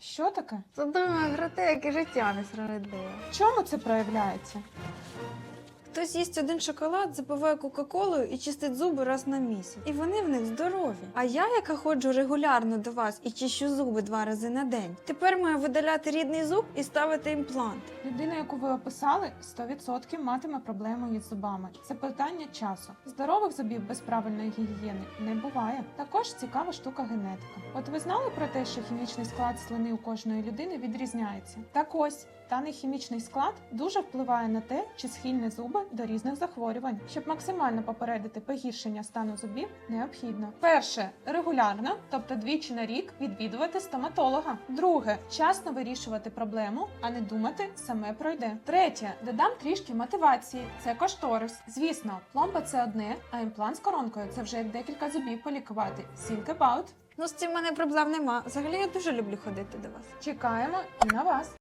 Що таке? Задумаю про те, яке життя несправедливе. В чому це проявляється? Хтось їсть один шоколад, запиває кока-колою і чистить зуби раз на місяць. І вони в них здорові. А я, яка ходжу регулярно до вас і чищу зуби два рази на день, тепер маю видаляти рідний зуб і ставити імплант. Людина, яку ви описали, 100% матиме проблему із зубами. Це питання часу. Здорових зубів без правильної гігієни не буває. Також цікава штука генетика. От ви знали про те, що хімічний склад слини у кожної людини відрізняється? Так ось. Даний хімічний склад дуже впливає на те, чи схильні зуби до різних захворювань. Щоб максимально попередити погіршення стану зубів, необхідно перше регулярно, тобто двічі на рік, відвідувати стоматолога. Друге вчасно вирішувати проблему, а не думати саме пройде. Третє додам трішки мотивації. Це кошторис. Звісно, пломба це одне, а імплант з коронкою це вже як декілька зубів полікувати. Think about. Ну, з цим в мене проблем нема. Взагалі я дуже люблю ходити до вас. Чекаємо і на вас.